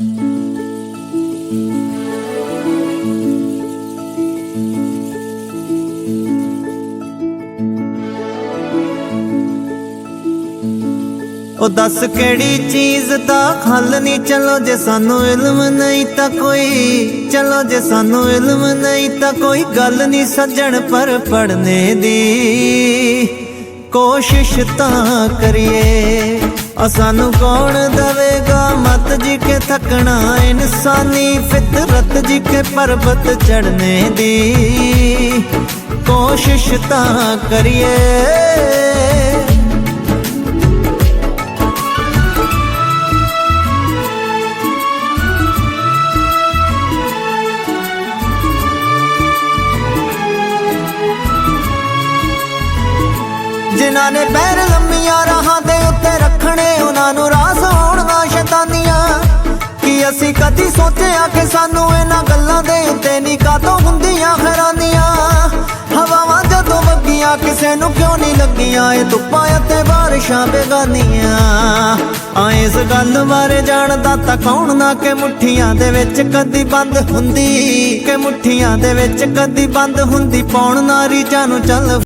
ਉਹ ਦੱਸ ਕਿਹੜੀ ਚੀਜ਼ ਦਾ ਹੱਲ ਨਹੀਂ ਚਲੋ ਜੇ ਸਾਨੂੰ ਇਲਮ ਨਹੀਂ ਤਾਂ ਕੋਈ, ਚਲੋ ਜੇ ਸਾਨੂੰ ਇਲਮ ਨਹੀਂ ਤਾਂ ਕੋਈ ਗੱਲ ਨਹੀਂ ਸੱਜਣ ਪਰ ਪੜਨੇ ਦੀ। ਕੋਸ਼ਿਸ਼ ਤਾਂ ਕਰੀਏ। ਆ ਸਾਨੂੰ ਕੌਣ ਦਵੇਗਾ? ਮਤ ਜੀ ਕੇ ਥਕਣਾ, ਇਨਸਾਨੀ ਫਿਤਰਤ ਜੀ ਕੇ ਪਰਬਤ ਚੜਨੇ ਦੀ। ਕੋਸ਼ਿਸ਼ ਤਾਂ ਕਰੀਏ। ਜਿਨ੍ਹਾਂ ਨੇ ਪੈਰ ਲੰਮੀਆਂ ਰਾਹਾਂ ਦੇ ਉੱਤੇ ਕਦੀ ਸੋਚਿਆ ਕਿ ਸਾਨੂੰ ਇਹਨਾਂ ਗੱਲਾਂ ਦੇ ਉੱਤੇ ਨਹੀਂ ਕਾਤੋਂ ਹੁੰਦੀਆਂ ਹੈਰਾਨੀਆਂ। ਹਵਾਵਾਂ ਜਦੋਂ ਵਗੀਆਂ, ਕਿਸੇ ਨੂੰ ਕਿਉਂ ਨਹੀਂ ਲੱਗੀਆਂ? ਇਹ ਧੁੱਪਾਂ ਅਤੇ ਬਾਰਿਸ਼ਾਂ ਬੇਗਾਨੀਆਂ। ਆ ਇਸ ਗੱਲ ਬਾਰੇ ਜਾਣਦਾ ਤਾਂ ਕੌਣ ਨਾ ਕਿ ਮੁੱਠੀਆਂ ਦੇ ਵਿੱਚ ਕਦੀ ਬੰਦ ਹੁੰਦੀ, ਕਿ ਮੁੱਠੀਆਂ ਦੇ ਵਿੱਚ ਕਦੀ ਬੰਦ ਹੁੰਦੀ ਪਾਉਣ ਨਾਰੀ ਜਾਨੂੰ ਚੱਲ